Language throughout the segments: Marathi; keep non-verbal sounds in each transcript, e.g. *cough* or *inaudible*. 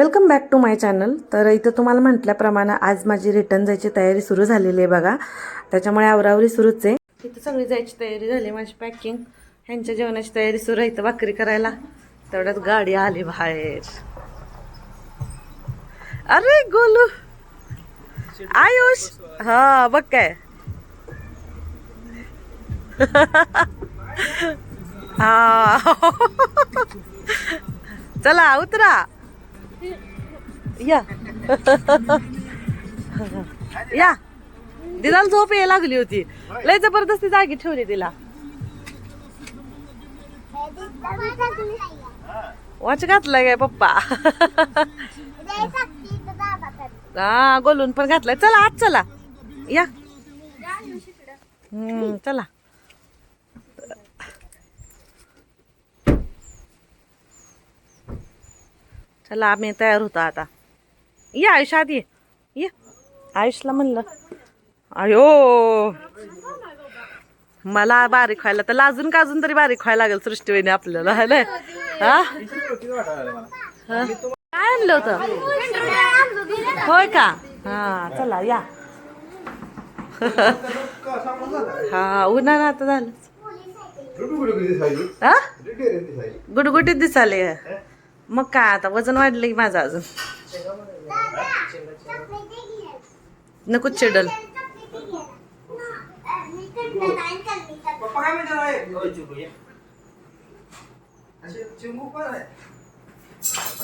Welcome back to my channel तर इथं तुम्हाला म्हटल्याप्रमाणे आज माझी रिटर्न जायची तयारी सुरू झालेली आहे बघा. त्याच्यामुळे आवरावरी सुरूच आहे. इथं सगळी जायची तयारी झाली माझी पॅकिंग ह्यांच्या जेवणाची तयारी सुरू आहे इथं भाकरी करायला. तेवढ्यात गाडी आली बाहेर. अरे गोलू! आयुष! हा बघ काय. *laughs* हा. *laughs* चला उतरा. या. या. दिदाला झोप यायला लागली होती. लय जबरदस्ती जागी ठेवली तिला. वाच घातलाय काय पप्पा? हा गोलून पण घातलाय. चला आज चला. या. हम्म चला. चला आम्ही तयार होतो आता. ये आयुष आत ये. आयुषला म्हणलं. अयो. मला बारीक व्हायला तर लाजून काजून तरी बारीक व्हायला लागेल सृष्टीवहिनी आपल्याला है? काय आणलं होतं? होय का? हा चला या. हा उन्हाळा आता झालं. हा? गुडगुटीत दिसाले मग काय आता? वजन वाढलं की माझं अजून? नको चिडल.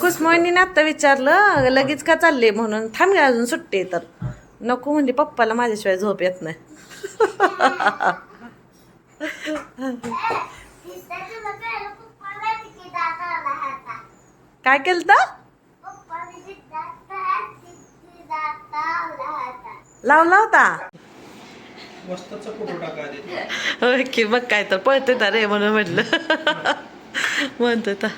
कुसमोनीने आता विचारलं लगेच का चालले म्हणून? थांबले अजून सुट्टी तर. नको म्हणजे पप्पाला माझ्याशिवाय झोप येत नाही. *laughs* *laughs* काय केलं तर लावला होता. की मग काय तर पळते तर रे म्हणून म्हटलं. म्हणतो तर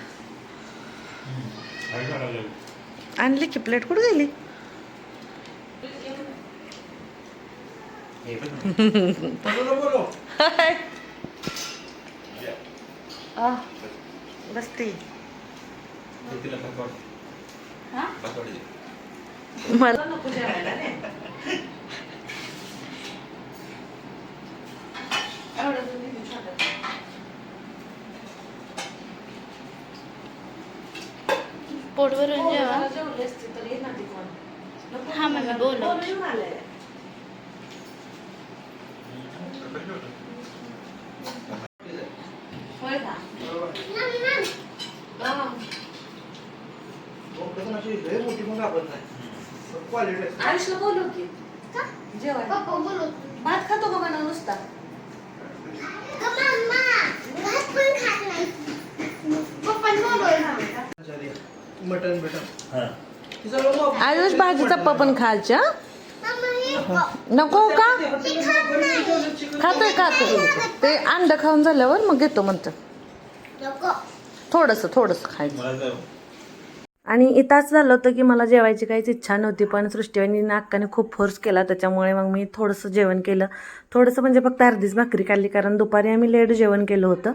आणली की प्लेट कुठं गेली? बोलो बोलो मला नको जेवायला रे. एवढं दूध घेऊन छोटं. पोट भरून जेवा मला जेवली असती तर ये ना ती कोण. नको हा, मम्मी, मला बोलव. कोण येऊन आलंय? होय का? हा. बोकडं पण अशी लय मोठी पण कापत नाही क्वालिटी असते आयुषला बोलव की. जेवायला भात खातो का म्हणा नुसता? मटन बिटन ती आयुष भाजी चप्पा पण खायच्या नको का? खातोय खातोय. ते अंड खाऊन झाल्यावर मग घेतो म्हणतो. थोडस थोडस खायचं. आणि इथंच झालं होतं की मला जेवायची काहीच इच्छा नव्हती पण सृष्टीवाणी नाकाने खूप फोर्स केला त्याच्यामुळे मग मी थोडंसं जेवण केलं. थोडंसं म्हणजे फक्त अर्धीच भाकरी काढली कारण दुपारी आम्ही लेट जेवण केलं होतं.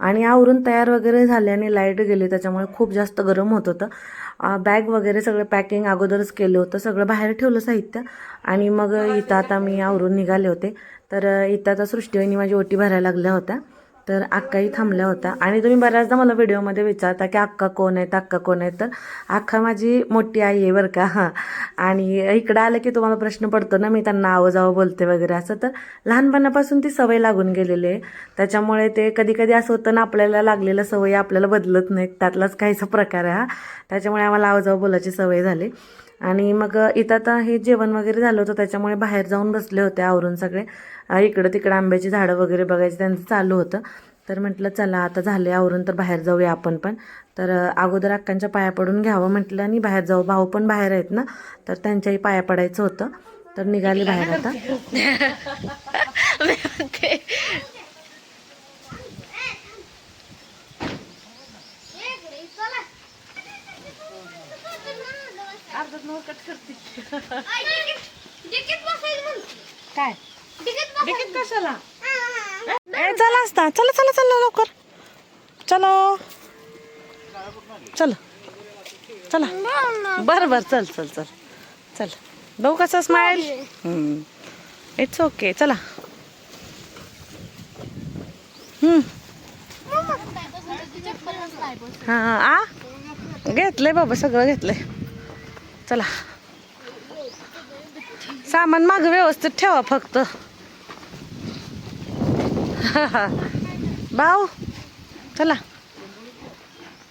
आणि आवरून तयार वगैरे झाल्याने लाइट गेली त्याच्यामुळे खूप जास्त गरम होत होतं. बॅग वगैरे सगळं पॅकिंग अगोदरच केलं होतं सगळं बाहेर ठेवलं साहित्य. आणि मग इथं आता मी आवरून निघाले होते. तर इथं आता सृष्टीवाणी माझी ओटी भरायला लागल्या होत्या. तर अक्काही थांबल्या होत्या. आणि तुम्ही बऱ्याचदा मला व्हिडिओमध्ये विचारता की अक्का कोण आहेत अक्का कोण आहेत? तर अक्का माझी मोठी आई आहे बरं का. हां आणि इकडं आलं की तुम्हाला प्रश्न पडतो ना मी त्यांना आवाजावं बोलते वगैरे असं. तर लहानपणापासून ती सवय लागून गेलेली आहे. त्याच्यामुळे ते कधी कधी असं होतं ना आपल्याला लागलेल्या सवयी आपल्याला बदलत नाहीत. त्यातलाच काहीचा प्रकार आहे हा. त्याच्यामुळे आम्हाला आवाजावं बोलायची सवय झाली. आणि मग इथं आता हे जेवण वगैरे झालं होतं त्याच्यामुळे बाहेर जाऊन बसले होते आवरून सगळे. इकडं तिकडं आंब्याची झाडं वगैरे बघायची त्यांचं चालू होतं. तर म्हटलं चला आता झाले आवरून तर बाहेर जाऊया आपण पण. तर अगोदर अक्कांच्या पाया पडून घ्यावं म्हटलं आणि बाहेर जाऊ. भाऊ पण बाहेर आहेत ना तर त्यांच्याही पाया पडायचं होतं. तर निघाले बाहेर आता. *laughs* काय? डिकीत कशाला? ए, चला असता. चला चला चला लवकर. चलो. चल. चला. बरं बरं. चल चल चल. चल. बघू कसं स्माईल इट्स ओके चला. हम्म. हा. आ? घेतलंय बाबा सगळं घेतलंय. चला. सामान माग व्यवस्थित ठेवा फक्त. *laughs* भाऊ चला.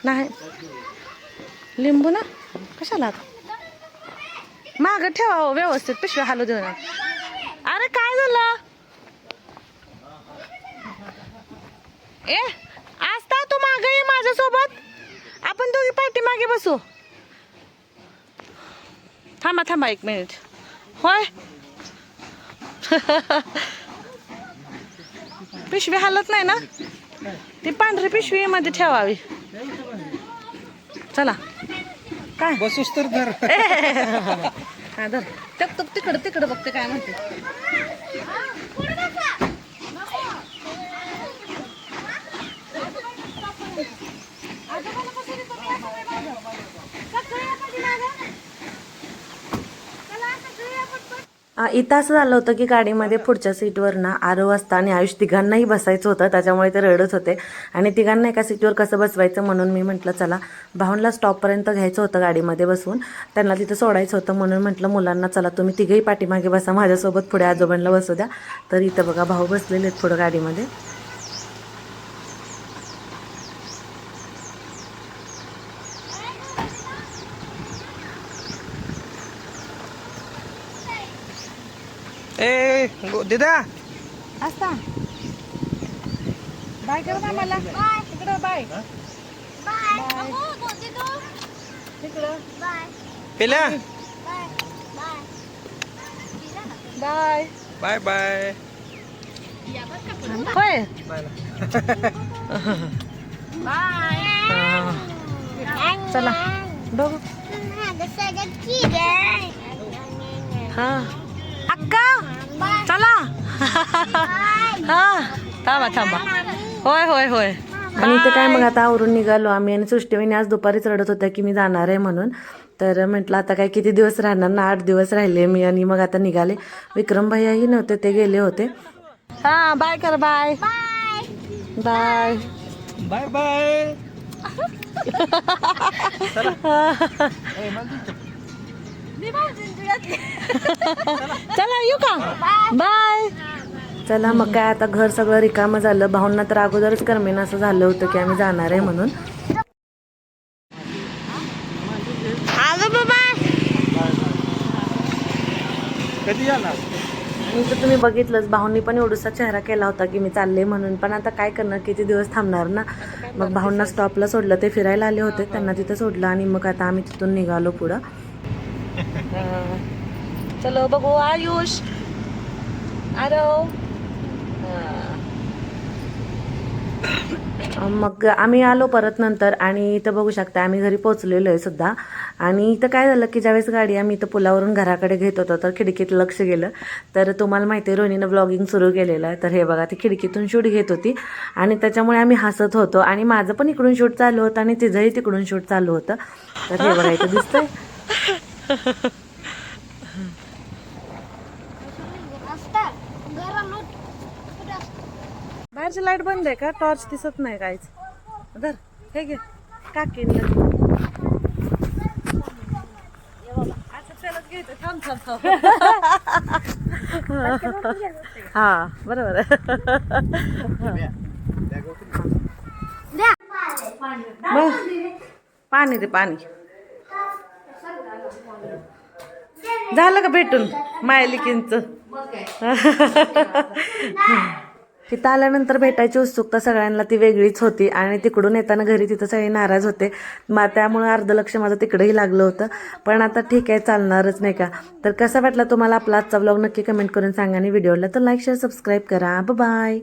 नाही. लिंबू ना? कशाला माग ठेवा हो व्यवस्थित. पिशव्या हालू देऊ नका अरे काय झालं? ए आज तू माग ये माझ्यासोबत? आपण दोघी पाठी मागे बसू. थांबा थांबा एक मिनिट होय पिशवी हालत नाही ना ती पांढरी पिशवी मध्ये ठेवावी चला काय बसूस तर धर हा धर तिकडं तिकडं बघते काय म्हणते इथं असं झालं होतं की गाडीमध्ये पुढच्या सीटवर ना आरो असता आणि आयुष तिघांनाही बसायचं होतं त्याच्यामुळे ते रडत होते. आणि तिघांना एका सीटवर कसं बसवायचं म्हणून मी म्हटलं चला भाऊंला स्टॉपपर्यंत घ्यायचं होतं गाडीमध्ये बसवून त्यांना तिथं सोडायचं होतं म्हणून म्हटलं मुलांना चला तुम्ही तिघही पाठीमागे बसा माझ्यासोबत पुढे आजोबांना बसू द्या. तर इथं बघा भाऊ बसलेले आहेत पुढं गाडीमध्ये. ए गो- दिदा असता बाय कर ना मला इकडं बाय इकडं पिल्या बाय बाय बाय होय चला बघू हा अक्का चला. हा थांबा थांबा. होय होय होय. आणि इथं काय मग आता आवरून निघालो आम्ही आणि सृष्टीवाहिनी आज दुपारीच रडत होत्या की मी जाणार आहे म्हणून. तर म्हटलं आता काय किती दिवस राहणार ना? आठ दिवस राहिले मी आणि मग आता निघाले. विक्रम भैयाही नव्हते ते गेले होते. हा बाय कर बाय. बाय. Bye bye. *laughs* *laughs* चला येऊ का? बाय चला मग काय आता घर सगळं रिकामं झालं. भाऊंना तर अगोदरच करमेन असं झालं होतं की आम्ही जाणार आहे म्हणून. कधी तर तुम्ही बघितलंच भाऊंनी पण एवढासा चेहरा केला होता की मी चालले म्हणून. पण आता काय करणार? किती दिवस थांबणार ना? मग भाऊंना स्टॉपला सोडलं. ते फिरायला आले होते त्यांना तिथं सोडलं आणि मग आता आम्ही तिथून निघालो पुढं. चलो बघू आयुष. आरव. मग आम्ही आलो परत नंतर आणि इथं बघू शकता आम्ही घरी पोहोचलेलो आहे सुद्धा. आणि इथं काय झालं की ज्यावेळेस गाडी आम्ही इथं पुलावरून घराकडे घेत होतो तर खिडकीत लक्ष गेलं. तर तुम्हाला माहिती आहे रोहिणीनं ब्लॉगिंग सुरू केलेलं आहे. तर हे बघा ती खिडकीतून शूट घेत होती. आणि त्याच्यामुळे आम्ही हसत होतो. आणि माझं पण इकडून शूट चालू होतं आणि तिचंही तिकडून शूट चालू होतं. तर हे बघा इथं दिसतंय. *laughs* बाहेरची लाइट बंद आहे का? टॉर्च दिसत नाही काहीच. धर हे घे. काकी *laughs* हा बरोबर. पाणी दे पाणी. झालं का भेटून? मायलिकींच? तिथं आल्यानंतर भेटायची उत्सुकता सगळ्यांना ती वेगळीच होती आणि तिकडून येताना घरी तिथं सगळे नाराज होते. मग त्यामुळे अर्ध लक्ष माझं तिकडेही लागलं होतं. पण आता ठीक आहे चालणारच नाही का? तर कसा वाटला तुम्हाला आपला आजचा ब्लॉग नक्की कमेंट करून सांगा आणि व्हिडिओला तर लाईक शेअर सबस्क्राईब करा. बाय